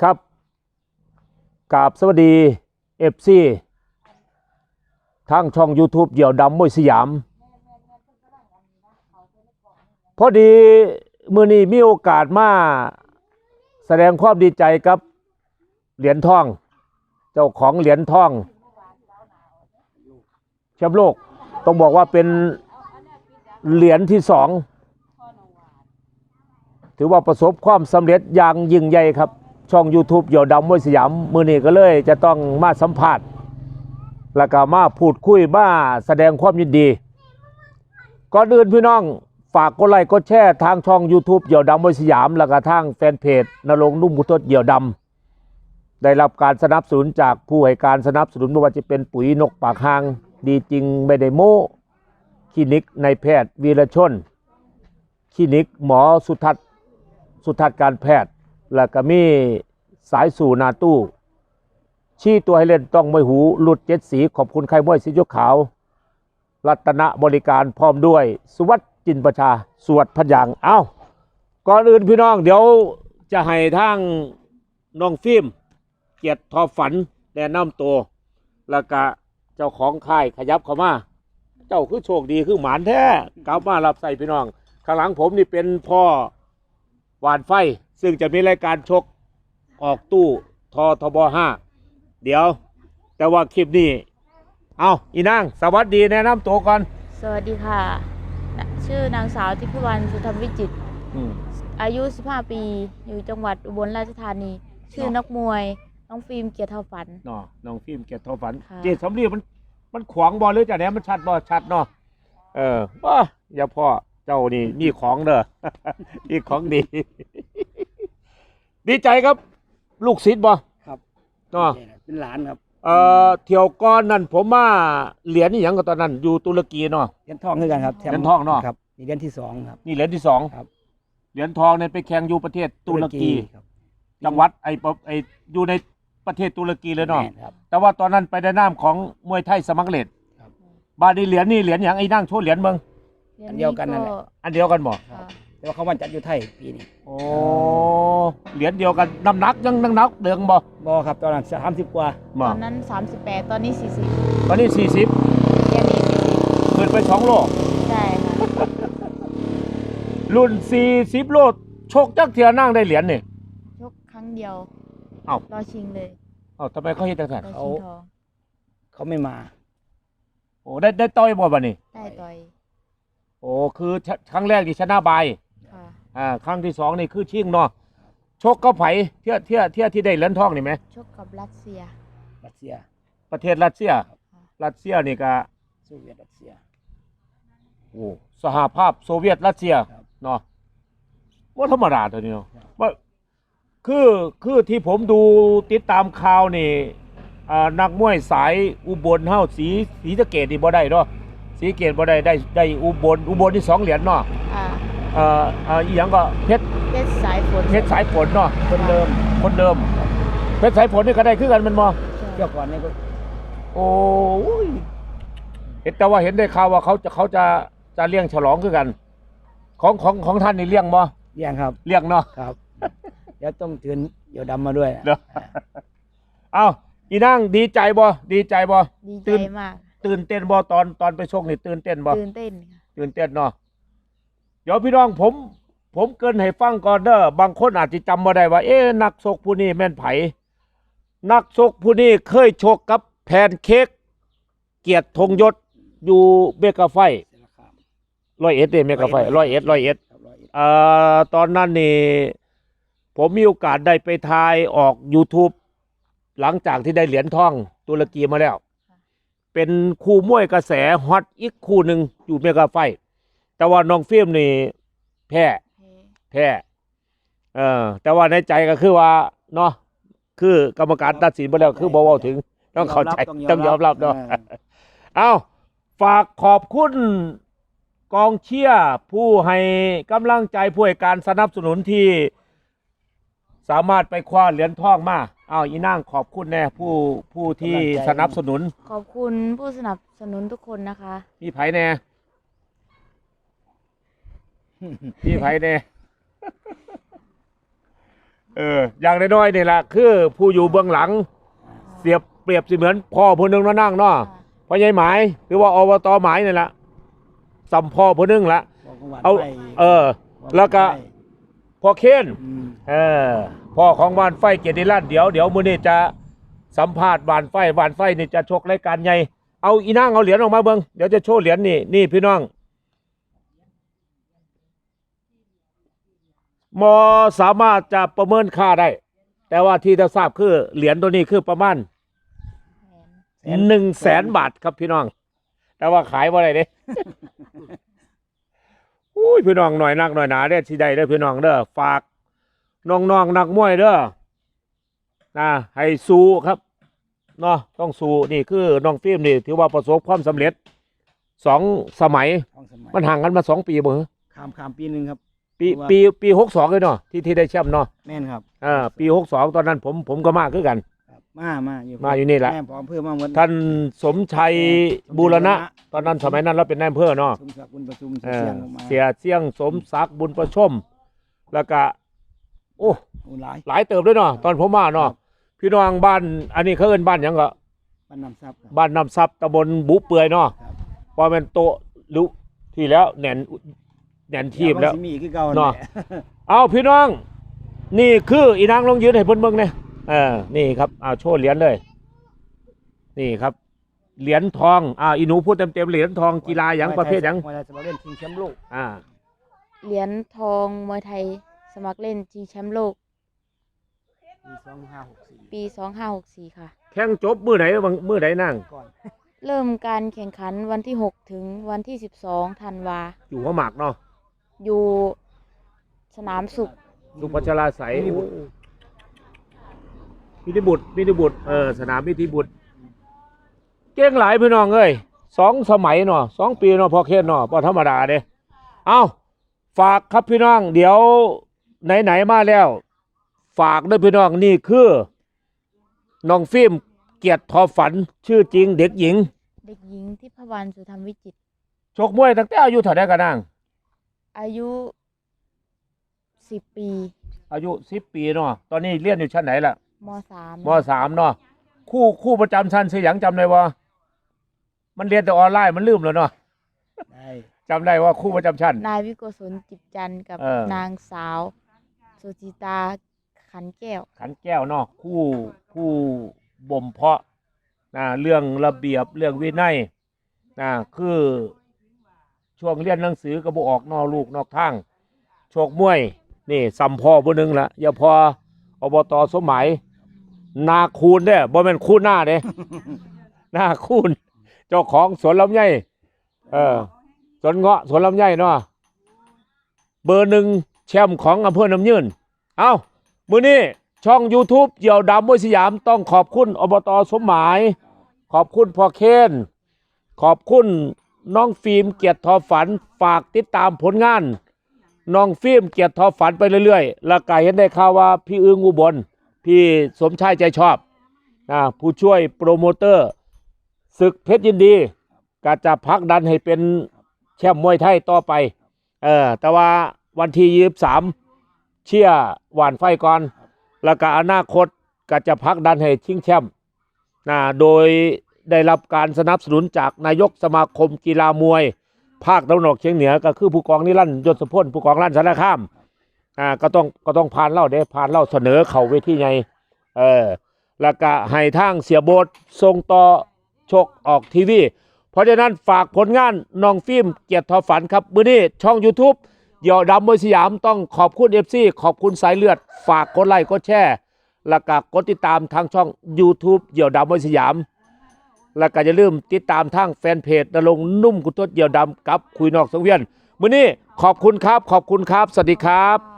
ครับกราบสวัสดีเอฟซีทางช่อง YouTube เดี่ยวดำมวยสยาม พอดีมื่อนี้มีโอกาสมา แสดงความดีใจกับเหรียญทอง เจ้าของเหรียญทองแชมป์โลกต้องบอกว่าเป็นเหรียญที่สอง ถือว่าประสบความสำเร็จอย่างยิ่งใหญ่ครับ ช่อง YouTube เหยี่ยวดำมวยสยามมือนี้ก็เลยจะต้องมาสัมภาษณ์แล้วก็มาพูดคุยมาแสดงความยินดี ก่อนอื่นพี่น้องฝากกดไลค์กดแชร์ทางช่อง YouTube เหยี่ยวดำมวยสยาม แล้วก็ทางแฟนเพจนรงนุ่มมุทดเหยี่ยวดำได้รับการสนับสนุนจากผู้ให้การสนับสนุนไม่ว่าจะเป็นปุ๋ยนกปากหาง ดีจริงไม่ได้โม้คลินิกในายแพทย์วีรชนคลินิกหมอสุทัศน์สุทัศน์การแพทย์ แล้วก็มีสายสู่นาตู้ ชี้ตัวให้เล่นต้องไม่หูหลุดเจ็ดสีขอบคุณใครม้วยสียกขาว รัตนบริการพร้อมด้วย สุวัสดิ์จินประชา สวดพยางเอ้า ก่อนอื่นพี่น้องเดี๋ยวจะให้ทางน้องฟิล์มเกียรติทอฝันแนะนำตัว แล้วก็เจ้าของค่ายขยับเข้ามา เจ้าคือโชคดีคือหมานแท้กลับมารับใส่พี่น้อง ข้างหลังผมนี่เป็นพ่อหวานไฟ ซึ่งจะมีรายการชกออกตู้ทอทบห้าเดี๋ยว แต่ว่าคลิปนี้ เอาอีนางสวัสดีแนะนำตัวก่อน สวัสดีค่ะ ชื่อนางสาวทิพวรรณสุธรรมวิจิตรอืม อายุ 15 ปี อยู่จังหวัดอุบลราชธานี ชื่อเนาะ นักมวย น้องฟิล์มเกียรติเท่าฝัน เนาะน้องฟิล์มเกียรติทอฝัน ค่ะ เจดสำลีมันมันขวางบอลหรือจะไหนมันชัดบอชัดเนาะเออว้าอย่าพ่อเจ้านี่มีของเด้อ มีของดี ดีใจครับ ลูกศิษย์บอครับเนาะเป็นหลานครับ เอ่อเที่ยวก้อนนั่นผมมาเหรียญนี่หยังก็ตอนนั้น อยู่ตุรกีเนาะ เหรียญทองคือกันครับแถมเหรียญทองเนาะครับนี่เหรียญที่สองครับ นี่เหรียญที่สองครับ เหรียญทองเนี่ยไปแข่งอยู่ประเทศตุรกี ครับจังหวัดไอ้ปะไอ้อยู่ในประเทศตุรกีเลยเนาะ แม่ครับ แต่ว่าตอนนั้นไปในนามของมวยไทยสมัครเล่นครับบาดนีเหรียญนี่เหรียญอย่างไอ้นั่งโชว์เหรียญเมืองอันเดียวกันนั่นแหละ อันเดียวกันบ่ค่ะ แต่ว่าเขาวันจัดอยู่ไทยปีนี้โอ้เหรียญเดียวกันน้ำหนักยังน้ำหนักเดืองบ่บอครับตอนนั้นสามสิบกว่าตบ่อนนั้น 38 ตอนนี้ 40ตอนนี้สี่สิบแค่นี้ขึ้นไปสองโล40ใช่ค่ะรุ่นสี่สิบโลชกจักเทียนั่งได้เหรียญนี่ชกครั้งเดียวเอ้า รอชิงเลยเอ้าทำไมเขาเฮ็ดจังซั่นรอชิงทองเขาไม่มาโอ้ได้ได้ต่อยบ่บัดนี้ ได้ต่อยโอ้คือชครั้งแรกที่ชนะบายค่ะ อ่าครั้งที่สองนี่คือชิงเนาะชกกับไผเที่ยเที่ยเที่ยที่ได้เหรียญทองนี่ไหมชกกับรัสเซีย รัสเซียประเทศรัสเซีย รัสเซียนี่ก็โซเวียตรัสเซียโอ้สหภาพโซเวียตรัสเซียครับ เนาะว่าธรรมดาตัวนี้เนาะครับ ว่าคือคือที่ผมดูติดตามข่าวนี่อ่านักมวยสายอุบลเฮาสีสีสะเกดนี่บ่ได้เนาะสีสะเกดบ่ได้ได้ได้อุบลอุบลนี่สองเหรียญเนาะอ่า เอ่อเอ่ออีหยังก็เพชรเพชรสายฝนเพชรสายฝนเนาะคนเดิมคนเดิมเพชรสายฝนนี่ก็ได้คือกันแมันบ่เที่ยวก่อนนี่ก็โอ้ยเห็นแต่ว่าเห็นได้ข่าวว่าเขาจะเขาจะจะเลี้ยงฉลองคือกัน ของของของท่านนี่เลี้ยงบ่เลี้ยงครับเลี้ยงเนาะ ครับ เดี๋ยวต้องถืนเดี๋ยวดำมาด้วยเดี๋ยว เอ้าอีนั่งดีใจบ่ดีใจบ่ ดีตื่ใจนมากตื่นเต้นบ่ตอนตอนไปชกนี่ตื่นเต้นบ่ตื่นเต้นค่ะตื่นเต้นเนาะ เดี๋ยวพี่น้องผม ผมเกินให้ฟังก่อนเด้อบางคนอาจจะจำบ่ได้ว่า เอ๊นักชกผู้นี้แม่นไผนักชกผู้นี้เคยชกกับแพนเค้กเกียรติธงยศอยู่เมกาไฟเสร็จแล้วครับร้อยเอ็ดเด้เมกาไฟร้อยเอ็ดร้อยเอ็ดร้อยเอ็ดเอ่อตอนนั้นนี่ผมมีโอกาสได้ไปทายออก YouTube หลังจากที่ได้เหรียญทองตุรกีมาแล้ว เป็นคู่มวยกระแสฮอตอีกคู่หนึ่งอยู่เมกาไฟ แต่ว่าน้องฟิล์มนี่แพ้เพแพ้เออ แต่ว่าในใจก็คือว่าเนาะคือกรรมการตัดสินไปแล้วคือบอกว่าถึง ต้องเข้าใจต้องยอมรับเนาะออเอาฝากขอบคุณกองเชียร์ผู้ให้กำลังใจผู้ให้การสนับสนุนที่ สามารถไปคว้าเหรียญทองมาเอาอีนั่งขอบคุณแน่ผู้ผู้ที่สนับสนุน ขอบคุณผู้สนับสนุนทุกคนนะคะพี่ไผ่แน่ พี่ไผ่แน่เออ อย่างน้อยๆนี่แหละคือผู้อยู่เบื้องหลัง เสียบเปรียบเสมือนพ่อผู้หนึงเนาะนั่งเนาะพ่อใหญ่หมายหรือว่าอบตหมายนี่แหละสัมพ่อผู้หนึงละบอกของหวานเอาไฟเออบอกแล้วก็ไฟพ่อเคนอืมเออพ่อของบ้านไฟเกียรติรัตน์เดี๋ยวเดี๋ยวมื้อนี้จะสัมภาษณ์บ้านไฟบ้านไฟนี่จะชกรายการใหญ่เอาอีนางเอาเหรียญออกมาเบิ่งเดี๋ยวจะโชว์เหรียญนี่นี่พี่น้อง มอสามารถจะประเมินค่าได้ แต่ว่าที่จะทราบคือเหรียญตัวนี้คือประมาณแสนหนึ่งแสนบาทครับพี่น้อง แต่ว่าขายว่าไรเด้อุ้ยพี่น้องหน่อยนักหน่อยหนาเด้อที่ใดเด้อพี่น้องเด้อฝากน้องๆนักมวยเด้อนะให้สู้ครับเนาะต้องสู้นี่คือน้องฟิล์มนี่ถือว่าประสบความสำเร็จสองสมัยท้องสมัย มันห่างกันมาสองปีบ่เหรอข้ามข้ามปีหนึ่งครับ ปีว่า ปีปีหกสองเลยเนาะที่ที่ได้แชมป์เนาะแม่นครับอ่าปีหกสองตอนนั้นผมผมก็มาคือกัน ครับมามาอยู่มาอยู่นี่แหละ แม่พร้อมเพื่อมาหมด ท่านสมชัยสมชัยบูรณะบูรณะ ตอนนั้นสมัยนั้นเราเป็นนายอำเภอเนาะ สมศักดิ์บุญประชุมเอเสีอยงออกมาเสียเสียงสมศักดิ์บุญประชม แล้วก็โอ้โอ้หลาย หลายเติบด้วยเนาะตอนผมมาเนาะพี่น้องบ้าน อันนี้เขาเอิ้นบ้านหยังก็บ้านนำทรัพย์ครับ บ้านน้ำซับตำบลบุเปื่อยเนาะครับ พอเป็นโตะลุที่แล้วแหนน แหนนทีบแล้วเดี๋ยมันสิมีอีกคือเก่าเนาะแหละเอาพี่น้อง นี่คืออีนางลองยืนให้เพิ่นเบิ่งเนี่ยเออนี่ครับเอาโชว์เหรียญเลย นี่ครับ เหรียญทองอ่าอีหนูพูดเต็มๆเหรียญทองกีฬาหยังประเภทหยังมวยไทยสมัครเล่นชิงแชมป์โลกอ่า เหรียญทองมวยไทย สมัครเล่นชิงแชมป์โลกปีสองห้าหกสี่ปี 2564 ค่ะ แข่งจบมือไหนบางมือไหนนั่ง ก่อนเริ่มการแข่งขันวันที่ 6 ถึงวันที่ 12ธันวา อยู่หัวหมากเนาะ อยู่สนามสุข สุพัชราใสยมิติบุตรมิติบุตรเออสนามมิติบุตร เก่งหลายพี่น้องเอ้ยสองสมัยเนาะสองปีเนาะพอเคนเนาะพอธรรมดาเด้เอาฝากครับพี่น้อง เดี๋ยวไหนๆมาแล้ว ฝากด้วยพี่น้องนี่คือน้องฟิล์มเกียรติทอฝันชื่อจริงเด็กหญิง เด็กหญิงที่พวันสุธรรมวิจิตร ชกมวยตั้งแต่อายุเท่าไหร่กันนาง อายุ10ปีอายุสิบปีเนาะตอนนี้เรียนอยู่ชั้นไหนล่ะม .3 มสามเนาะคู่คู่ประจำชั้นเสียงจำได้ว่ามันเรียนแต่ออนไลน์มันลืมแล้วเนาะได้จำได้ว่าคู่ประจำชั้นนายวิโกศลจิบจันทร์กับเออนางสาวสุจิตาขันแก้ว ขันแก้วเนาะคู่คู่บ่มเพาะนะเรื่องระเบียบเรื่องวินัยนะคือ ช่วงเรียนหนังสือก็บออกนอกลูกนอกทางโชกมวยนี่สัมพ่อผู้หนึ่งละอย่าพออบตสมัย นาคูณเด้บ่แม่นคูณหน้าเด้หน้าคูณเจ้าของสวนลำไยเออสวนเงาะสวนลำไยเนาะเบอร์หนึ่งแชมป์ของอำเภอน้ำยืนเอามือนี้ช่อง YouTube เหยี่ยวดำมวยสยามต้องขอบคุณอบตสมหมาย ขอบคุณพ่อเคนขอบคุณ น้องฟิล์มเกียรติทอฝันฝากติดตามผลงาน น้องฟิล์มเกียรติทอฝันไปเรื่อยๆ แล้วก็เห็นได้ข่าวว่าพี่อึงอุบล พี่สมชายใจชอบนะผู้ช่วยโปรโมเตอร์ศึกเพชรยินดีก็จะพักดันให้เป็นแชมป์มวยไทยต่อไป เออแต่ว่าวันที่ยี่สามเชียหวานไฟก่อน แล้วก็อนาคตก็จะพักดันให้ชิงแชมป์นะโดย ได้รับการสนับสนุนจากนายกสมาคมกีฬามวย ภาคตะวันออกเฉียงเหนือก็คือผู้กองนิรันดร์ยศพลผู้กองลั่นสารคามอ่าก็ต้องก็ต้องผ่านเล่าเด้ผ่านเล่าเสนอเข่าเวทีไงเออแล้วก็ให้ทางเสียโบททรงต่อชกออกทีวี เพราะฉะนั้นฝากผลงานน้องฟิล์มเกียรติทอฝันครับมื้อนี้ช่อง YouTube เหยี่ยวดำมวยสยามต้องขอบคุณ FC ขอบคุณสายเลือด ฝากกดไลค์กดแชร์แล้วก็กดติดตามทางช่อง YouTube เหยี่ยวดำมวยสยาม แล้วก็อย่าลืมติดตามทางแฟนเพจนรงนุ่มกุทดเหยี่ยวดำกับคุยนอกสังเวียนมื้อนี้ขอบคุณครับ ขอบคุณครับ สวัสดีครับ